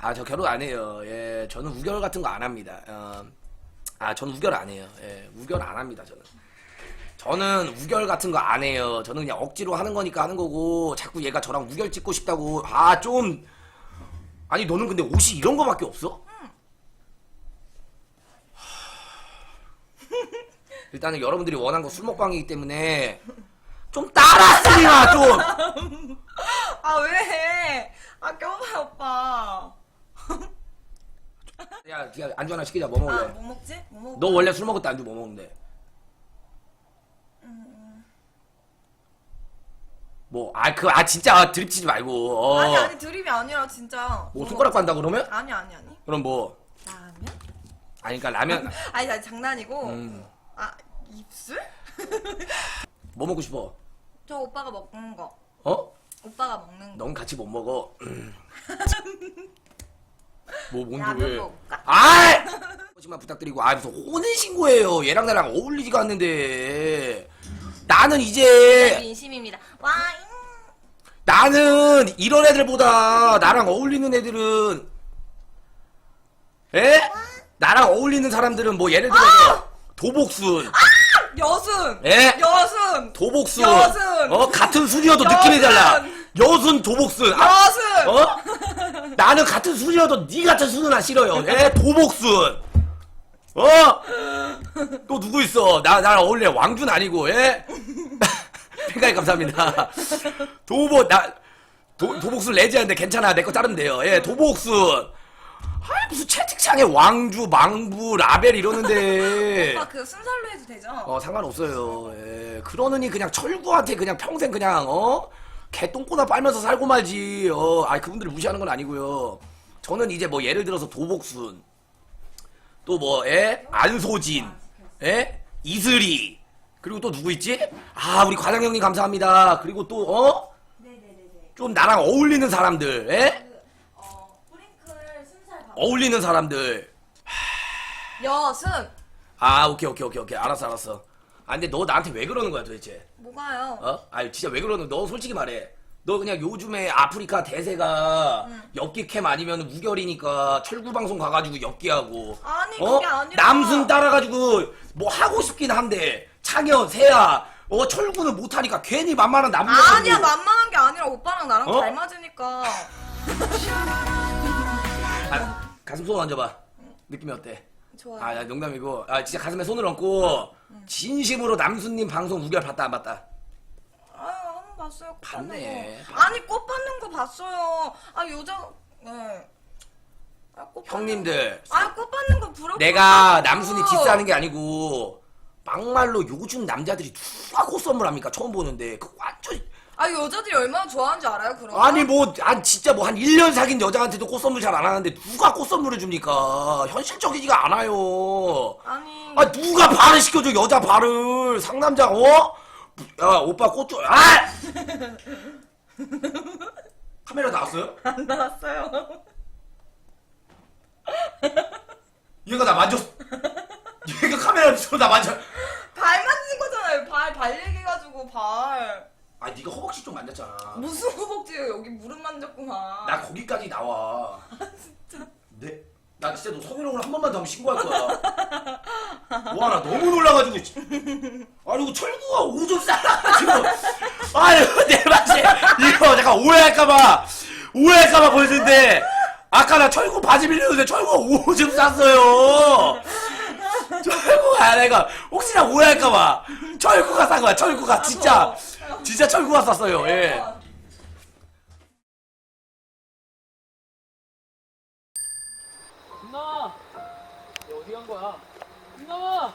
아, 저 결혼 안 해요. 예, 저는 우결 같은 거 안 합니다. 어, 아, 저는 우결 안 해요. 예, 우결 안 합니다, 저는. 저는 우결 같은 거 안 해요. 저는 그냥 억지로 하는 거니까 하는 거고, 자꾸 얘가 저랑 우결 찍고 싶다고, 아, 좀. 아니, 너는 근데 옷이 이런 거밖에 없어? 일단은 여러분들이 원한 거 술 먹방이기 때문에, 좀 따라하지마, 좀! 아 왜? 아 껴봐 오빠. 야, 야, 안주 하나 시키자, 뭐 먹을래? 아 뭐 먹지? 뭐 먹? 너 원래 술 먹을 때 안주 뭐 먹는데? 뭐, 아, 그, 아, 진짜 드립 치지 말고. 어. 아니 아니 드립이 아니라 진짜. 뭐, 손가락 반다 그러면? 아니 아니 아니. 그럼 뭐, 라면? 아니, 그니까 라면, 아니 나 장난이고. 음. 아 입술? 뭐 먹고 싶어? 저 오빠가 먹는 거. 어? 오빠가 먹는 거. 넌 같이 못 먹어. 뭐, 뭔데 라면 왜? 먹을까? 아이! 한 번씩만 부탁드리고, 아, 무슨 혼인 신고예요. 얘랑 나랑 어울리지가 않는데. 나는 이제, 민심입니다. 와인. 나는 이런 애들보다 나랑 어울리는 애들은 에? 나랑 어울리는 사람들은 뭐 예를 들어서 도복순 여순. 에? 여순. 도복순 여순. 어 같은 순이어도. 느낌이 달라 여순 도복순 아, 여순. 어? 나는 같은 순이어도 네 같은 순은 안 싫어요. 에? 도복순. 어? 또 누구 있어? 나 나랑 어울려 왕준 아니고 예? 팬가이 감사합니다. 도복 나 도, 도복순 레지한데 괜찮아. 내 거 자르면 돼요. 예 도복순. 아 무슨 채팅창에 왕주 망부 라벨 이러는데. 오빠 그 순살로 해도 되죠? 어 상관없어요. 예 그러느니 그냥 철구한테 그냥 평생 그냥 어 개똥꼬나 빨면서 살고 말지 어 아니 그분들 무시하는 건 아니고요 저는 이제 뭐 예를 들어서 도복순 또뭐 예? 안소진 예? 이슬이 그리고 또 누구 있지 아 우리 과장 형님 감사합니다 그리고 또 어? 네네네네. 좀 나랑 어울리는 사람들 예? 그, 어, 뿌링클 순살 밥. 어울리는 사람들 여순. 아 오케이 오케이 오케이 오케이 알았어 알았어 아 근데 너 나한테 왜 그러는 거야 도대체 뭐가요? 어? 아니 진짜 왜 그러는 너 솔직히 말해 너 그냥 요즘에 아프리카 대세가 엽기 캠 아니면 우결이니까 철구 방송 가가지고 엽기하고 아니, 어? 그게 아니라. 남순 따라가지고 뭐 하고 싶긴 한데 창현 세야 어 철구는 못하니까 괜히 만만한 남자 아니야 만만한 게 아니라 오빠랑 나랑 어? 잘 맞으니까 아, 가슴 손 얹어봐 느낌이 어때? 좋아요. 아 나 농담이고 아 진짜 가슴에 손을 얹고 진심으로 남순님 방송 우결 봤다 안 봤다? 아유 한번 봤어요. 꽃 봤네. 받는 거. 아니 꽃 받는 거 봤어요. 아 여자 네. 아, 꽃 형님들 거. 아 꽃 받는 거 부럽고. 내가 남순이 디스하는 게 아니고 막말로 요즘 남자들이 누가 꽃 선물합니까 처음 보는데 그 완전 아 여자들이 얼마나 좋아하는 줄 알아요 그런 거? 아니 뭐 아 진짜 뭐 한 1년 사귄 여자한테도 꽃 선물 잘 안 하는데 누가 꽃 선물을 줍니까 현실적이지가 않아요 아니 아 누가 발을 시켜줘 여자 발을 상남자 어? 야 오빠 꽃 줘. 아! 카메라 나왔어요? 안 나왔어요. 얘가 나 만졌 얘가 카메라 비춰 나 만져 발 만진 거잖아요. 발 발 얘기해가지고 발. 아 네가 허벅지 좀 만졌잖아 무슨 허벅지예요? 여기 무릎 만졌구만. 나 거기까지 나와. 진짜? 네? 나 진짜 너 성희롱을 한 번만 더 하면 신고할 거야. 와, 나 너무 놀라가지고. 지- 아니, 이거 철구가 오줌 싸가지고. 아유, 내 맛에. 이거 잠깐 오해할까봐. 오해할까봐 보여주는데. 아까 나 철구 바지 빌렸는데 철구가 오줌 쌌어요. 철구가 내가 혹시나 오해할까봐. 철구가 싼 거야, 철구가. 진짜. 진짜 철구가 쌌어요, 예. 김나와! 얘 어디 간 거야? 김나와!